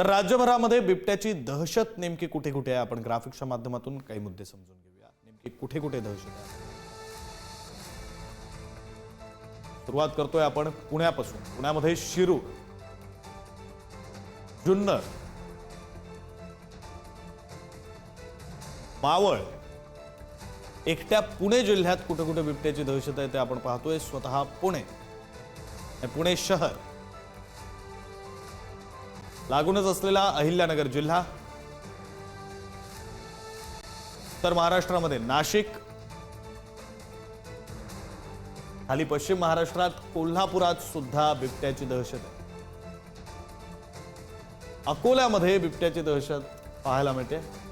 तर राज्यभरामध्ये बिबट्याची दहशत नेमकी कुठे कुठे आहे? आपण ग्राफिक्सच्या माध्यमातून काही मुद्दे समजून घेऊया. नेमकी कुठे कुठे दहशत आहे? सुरुवात करतोय आपण पुण्यापासून. पुण्यामध्ये शिरूर जुन्नर. मावळ. एकट्या पुणे जिल्ह्यात कुठे कुठे बिबट्याची दहशत आहे ते आपण पाहतोय. स्वतः पुणे. पुणे शहर. लागूनच असलेला अहिल्यानगर जिल्हा. तर महाराष्ट्रामध्ये नाशिक. खाली पश्चिम महाराष्ट्रात कोल्हापुरात सुद्धा बिबट्याची दहशत आहे. अकोल्यामध्ये बिबट्याची दहशत पाहायला मिळते.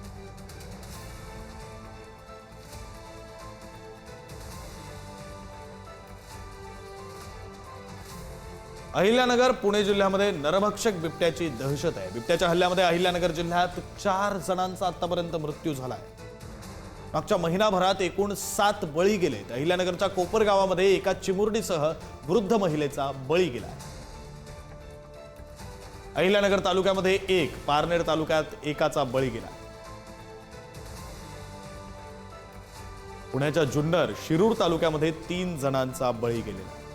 अहिल्यानगर पुणे जिल्ह्यामध्ये नरभक्षक बिबट्याची दहशत आहे. बिबट्याच्या हल्ल्यामध्ये अहिल्यानगर जिल्ह्यात चार जणांचा आतापर्यंत मृत्यू झाला आहे मागच्या महिनाभरात एकूण सात बळी गेलेत अहिल्यानगरच्या कोपर गावामध्ये एका चिमुरडीसह वृद्ध महिलेचा बळी गेला अहिल्यानगर तालुक्यामध्ये एक पारनेर तालुक्यात एकाचा बळी गेला. पुण्याच्या जुन्नर शिरूर तालुक्यामध्ये तीन जणांचा बळी गेलेला.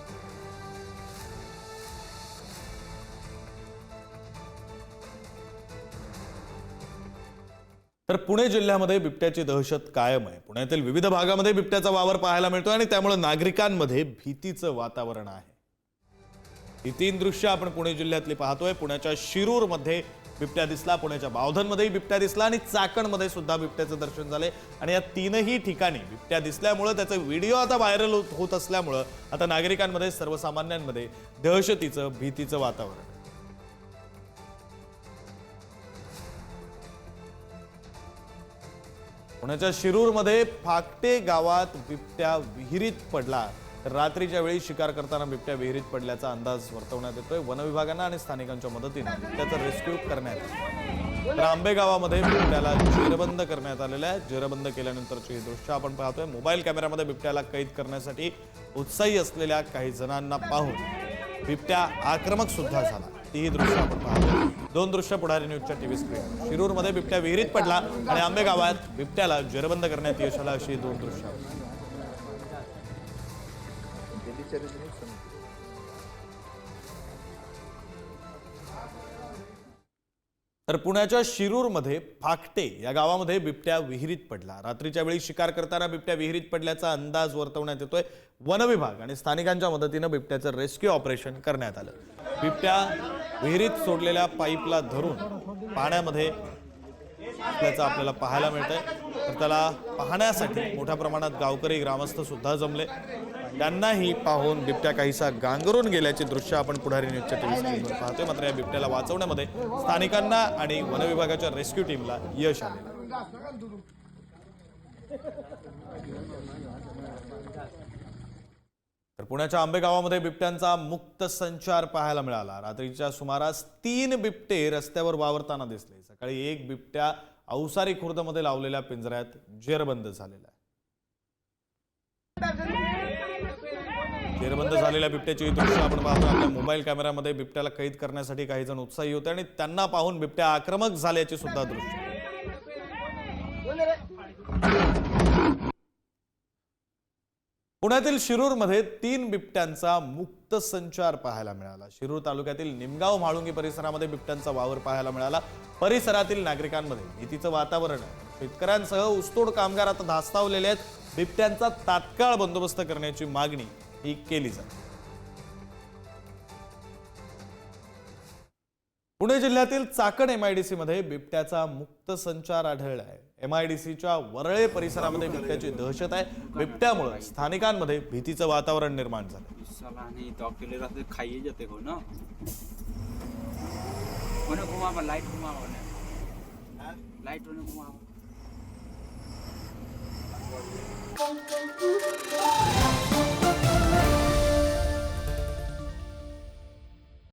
तर पुणे जिल्ह्यामध्ये बिबट्याची दहशत कायम आहे. पुण्यातील विविध भागामध्ये बिबट्याचा वावर पाहायला मिळतो आणि त्यामुळे नागरिकांमध्ये भीतीचं वातावरण आहे. ही तीन दृश्य आपण पुणे जिल्ह्यातली पाहतोय. पुण्याच्या शिरूरमध्ये बिबट्या दिसला पुण्याच्या बावधनमध्येही बिबट्या दिसला आणि चाकणमध्ये सुद्धा बिबट्याचं दर्शन झाले आणि या तीनही ठिकाणी बिबट्या दिसल्यामुळं त्याचे व्हिडिओ आता व्हायरल होत असल्यामुळं आता नागरिकांमध्ये सर्वसामान्यांमध्ये दहशतीचं भीतीचं वातावरण पुण्याच्या शिरूरमध्ये फाकटे गावात बिबट्या विहिरीत पडला. तर रात्रीच्या वेळी शिकार करताना बिबट्या विहिरीत पडल्याचा अंदाज वर्तवण्यात येतोय. वनविभागांना आणि स्थानिकांच्या मदतीने बिबट्याचं रेस्क्यू करण्यात आलं तर गावामध्ये बिबट्याला जेरबंद करण्यात आलेलं आहे. जेरबंद केल्यानंतरची ही दृश्य आपण पाहतोय. मोबाईल कॅमेऱ्यामध्ये बिबट्याला कैद करण्यासाठी उत्साही असलेल्या काही जणांना पाहून बिबट्या आक्रमक सुद्धा झाला. तीही दृश्य आपण पाहतो दोन दृश्य पुढारी न्यूजच्या टी व्ही स्क्रीन. शिरूरमध्ये बिबट्या विहिरीत पडला आणि आंबे गावात बिबट्याला जेरबंद करण्यात यश आला अशी दोन दृश्य. तर पुण्याच्या शिरूरमध्ये फाकटे या गावामध्ये बिबट्या विहिरीत पडला. रात्रीच्या वेळी शिकार करताना बिबट्या विहिरीत पडल्याचा अंदाज वर्तवण्यात येतोय. वन विभाग आणि स्थानिकांच्या मदतीनं बिबट्याचं रेस्क्यू ऑपरेशन करण्यात आलं. बिबट्या विहिरीत सोडलेल्या पाईपला धरून पाण्यामध्ये असल्याचं आपल्याला पाहायला मिळतंय. तर त्याला पाहण्यासाठी मोठ्या प्रमाणात गावकरी ग्रामस्थ सुद्धा जमले. त्यांनाही पाहून बिबट्या काहीसा गांगरून गेल्याचे दृश्य आपण पुढारी न्यूजच्या टीव्ही स्क्रीनवर पाहतोय. मात्र या बिबट्याला वाचवण्यामध्ये स्थानिकांना आणि वन विभागाच्या रेस्क्यू टीमला यश आले तर पुण्याच्या आंबे गावामध्ये बिबट्यांचा मुक्त संचार पाहायला मिळाला. रात्रीच्या सुमारास तीन बिबटे रस्त्यावर वावरताना दिसले. सकाळी एक बिबट्या औसारी खुर्दमध्ये लावलेल्या पिंजऱ्यात जेरबंद झालेला आहे. जेरबंद झालेल्या बिबट्याची दृश्य आपण पाहतो. आपल्या मोबाईल कॅमेऱ्यामध्ये बिबट्याला कैद करण्यासाठी काही जण उत्साही होते आणि त्यांना पाहून बिबट्या आक्रमक झाल्याचे सुद्धा दृश्य. पुण्यातील शिरूरमध्ये तीन बिबट्यांचा मुक्त संचार पाहायला मिळाला. शिरूर तालुक्यातील निमगाव म्हाळुंगी परिसरामध्ये बिबट्यांचा वावर पाहायला मिळाला. परिसरातील नागरिकांमध्ये भीतीचं वातावरण आहे. शेतकऱ्यांसह ऊसतोड कामगार आता धास्तावलेले आहेत. बिबट्यांचा तात्काळ बंदोबस्त करण्याची मागणी ही केली जाते. पुणे जिल्ह्यातील चाकण एमआयडीसी मध्ये बिबट्याचा मुक्त संचार आढळला आहे. एमआयडीसीच्या वरळे परिसरामध्ये बिबट्याची दहशत आहे. बिबट्यामुळे स्थानिकांमध्ये भीतीचं वातावरण निर्माण झालं. साला जाते हो? ना